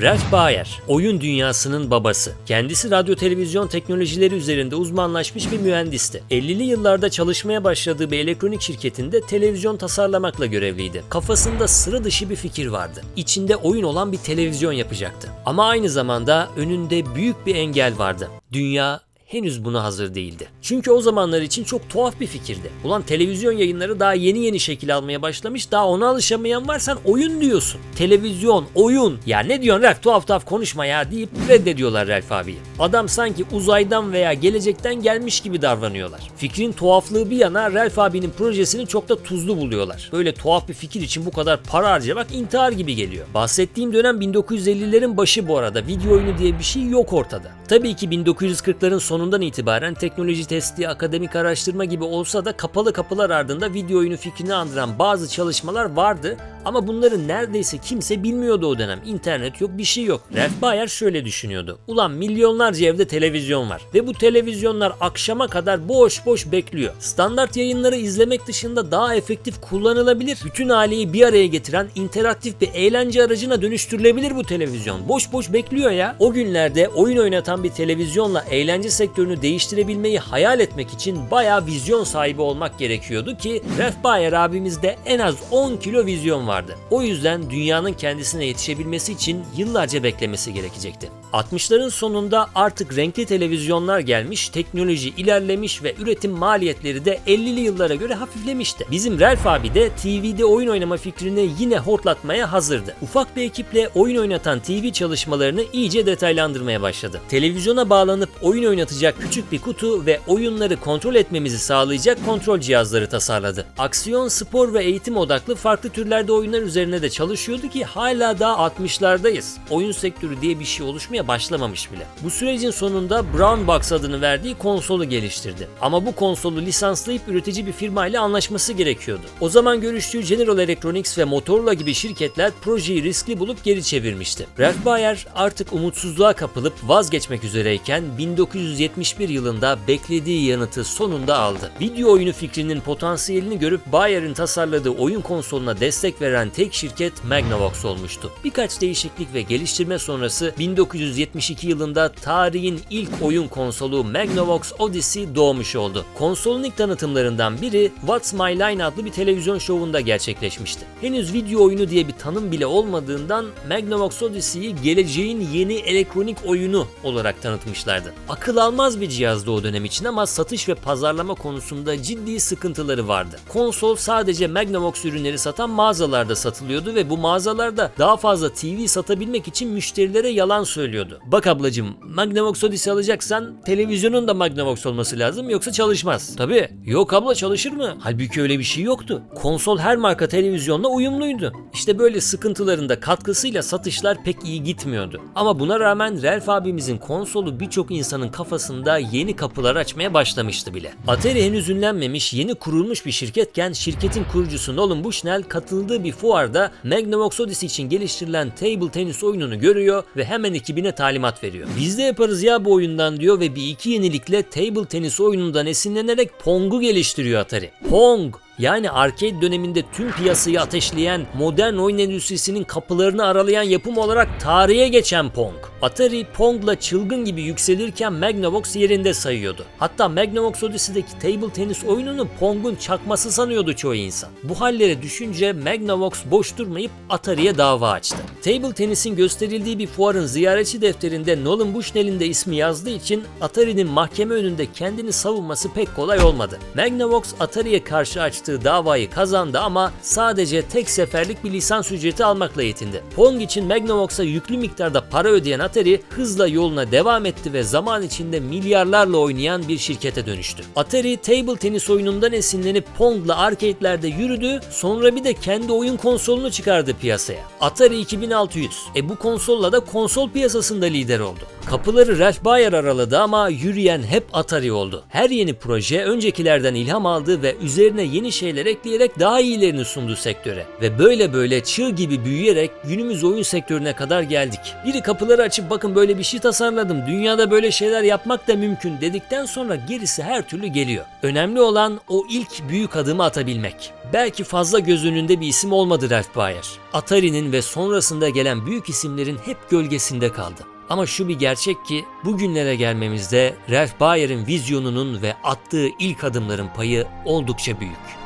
Ralph Baer, oyun dünyasının babası. Kendisi radyo televizyon teknolojileri üzerinde uzmanlaşmış bir mühendisti. 50'li yıllarda çalışmaya başladığı bir elektronik şirketinde televizyon tasarlamakla görevliydi. Kafasında sıra dışı bir fikir vardı. İçinde oyun olan bir televizyon yapacaktı. Ama aynı zamanda önünde büyük bir engel vardı. Dünya henüz buna hazır değildi. Çünkü o zamanlar için çok tuhaf bir fikirdi. Ulan televizyon yayınları daha yeni yeni şekil almaya başlamış. Daha ona alışamayan var sen oyun diyorsun. Televizyon, oyun. Ya ne diyorsun Ralph tuhaf tuhaf konuşma ya deyip reddediyorlar Ralph abiyi. Adam sanki uzaydan veya gelecekten gelmiş gibi davranıyorlar. Fikrin tuhaflığı bir yana Ralph abinin projesini çok da tuzlu buluyorlar. Böyle tuhaf bir fikir için bu kadar para harcamak intihar gibi geliyor. Bahsettiğim dönem 1950'lerin başı bu arada. Video oyunu diye bir şey yok ortada. Tabii ki 1940'ların sonundan itibaren teknoloji testi, akademik araştırma gibi olsa da kapalı kapılar ardında video oyunu fikrini andıran bazı çalışmalar vardı ama bunları neredeyse kimse bilmiyordu o dönem. İnternet yok, bir şey yok. Ralph Baer şöyle düşünüyordu. Ulan milyonlarca evde televizyon var ve bu televizyonlar akşama kadar boş boş bekliyor. Standart yayınları izlemek dışında daha efektif kullanılabilir. Bütün aileyi bir araya getiren interaktif bir eğlence aracına dönüştürülebilir bu televizyon. Boş boş bekliyor ya. O günlerde oyun oynatan bir televizyonla eğlence sektörünü değiştirebilmeyi hayal etmek için bayağı vizyon sahibi olmak gerekiyordu ki Ralph Baer abimizde en az 10 kilo vizyon vardı. O yüzden dünyanın kendisine yetişebilmesi için yıllarca beklemesi gerekecekti. 60'ların sonunda artık renkli televizyonlar gelmiş, teknoloji ilerlemiş ve üretim maliyetleri de 50'li yıllara göre hafiflemişti. Bizim Ralph abi de TV'de oyun oynama fikrini yine hortlatmaya hazırdı. Ufak bir ekiple oyun oynatan TV çalışmalarını iyice detaylandırmaya başladı. Televizyona bağlanıp oyun oynatacak küçük bir kutu ve oyunları kontrol etmemizi sağlayacak kontrol cihazları tasarladı. Aksiyon, spor ve eğitim odaklı farklı türlerde oyunlar üzerine de çalışıyordu ki hala daha 60'lardayız. Oyun sektörü diye bir şey oluşmaya başlamamış bile. Bu sürecin sonunda Brown Box adını verdiği konsolu geliştirdi. Ama bu konsolu lisanslayıp üretici bir firma ile anlaşması gerekiyordu. O zaman görüştüğü General Electronics ve Motorola gibi şirketler projeyi riskli bulup geri çevirmişti. Ralph Baer artık umutsuzluğa kapılıp vazgeçmek üzereyken 1971 yılında beklediği yanıtı sonunda aldı. Video oyunu fikrinin potansiyelini görüp Bayer'in tasarladığı oyun konsoluna destek veren tek şirket Magnavox olmuştu. Birkaç değişiklik ve geliştirme sonrası 1972 yılında tarihin ilk oyun konsolu Magnavox Odyssey doğmuş oldu. Konsolun ilk tanıtımlarından biri What's My Line adlı bir televizyon şovunda gerçekleşmişti. Henüz video oyunu diye bir tanım bile olmadığından Magnavox Odyssey'i geleceğin yeni elektronik oyunu olarak tanıtmışlardı. Akıl almaz bir cihazdı o dönem için ama satış ve pazarlama konusunda ciddi sıkıntıları vardı. Konsol sadece Magnavox ürünleri satan mağazalarda satılıyordu ve bu mağazalarda daha fazla TV satabilmek için müşterilere yalan söylüyordu. Bak ablacım Magnavox Odyssey alacaksan televizyonun da Magnavox olması lazım yoksa çalışmaz. Tabi yok abla çalışır mı? Halbuki öyle bir şey yoktu. Konsol her marka televizyonla uyumluydu. İşte böyle sıkıntıların da katkısıyla satışlar pek iyi gitmiyordu. Ama buna rağmen Ralph abimizin konsolu birçok insanın kafasında yeni kapılar açmaya başlamıştı bile. Atari henüz ünlenmemiş, yeni kurulmuş bir şirketken şirketin kurucusu Nolan Bushnell katıldığı bir fuarda Magnavox Odyssey için geliştirilen table tenis oyununu görüyor ve hemen ekibine talimat veriyor. Biz de yaparız ya bu oyundan diyor ve bir iki yenilikle table tenis oyunundan esinlenerek Pong'u geliştiriyor Atari. Pong yani arcade döneminde tüm piyasayı ateşleyen, modern oyun endüstrisinin kapılarını aralayan yapım olarak tarihe geçen Pong. Atari Pong'la çılgın gibi yükselirken Magnavox yerinde sayıyordu. Hatta Magnavox Odyssey'deki table tenis oyununu Pong'un çakması sanıyordu çoğu insan. Bu hallere düşünce Magnavox boş durmayıp Atari'ye dava açtı. Table tenisin gösterildiği bir fuarın ziyaretçi defterinde Nolan Bushnell'in de ismi yazdığı için Atari'nin mahkeme önünde kendini savunması pek kolay olmadı. Magnavox Atari'ye karşı açtığı davayı kazandı ama sadece tek seferlik bir lisans ücreti almakla yetindi. Pong için Magnavox'a yüklü miktarda para ödeyen Atari hızla yoluna devam etti ve zaman içinde milyarlarla oynayan bir şirkete dönüştü. Atari table tenis oyunundan esinlenip Pong'la arcade'lerde yürüdü, sonra bir de kendi oyun konsolunu çıkardı piyasaya. Atari 2600. E bu konsolla da konsol piyasasında lider oldu. Kapıları Ralph Baer araladı ama yürüyen hep Atari oldu. Her yeni proje öncekilerden ilham aldı ve üzerine yeni şeyler ekleyerek daha iyilerini sundu sektöre. Ve böyle böyle çığ gibi büyüyerek günümüz oyun sektörüne kadar geldik. Biri kapıları açıp bakın böyle bir şey tasarladım. Dünyada böyle şeyler yapmak da mümkün dedikten sonra gerisi her türlü geliyor. Önemli olan o ilk büyük adımı atabilmek. Belki fazla göz önünde bir isim olmadı Ralph Baer. Atari'nin ve sonrasında gelen büyük isimlerin hep gölgesinde kaldı. Ama şu bir gerçek ki bugünlere gelmemizde Ralph Baer'in vizyonunun ve attığı ilk adımların payı oldukça büyük.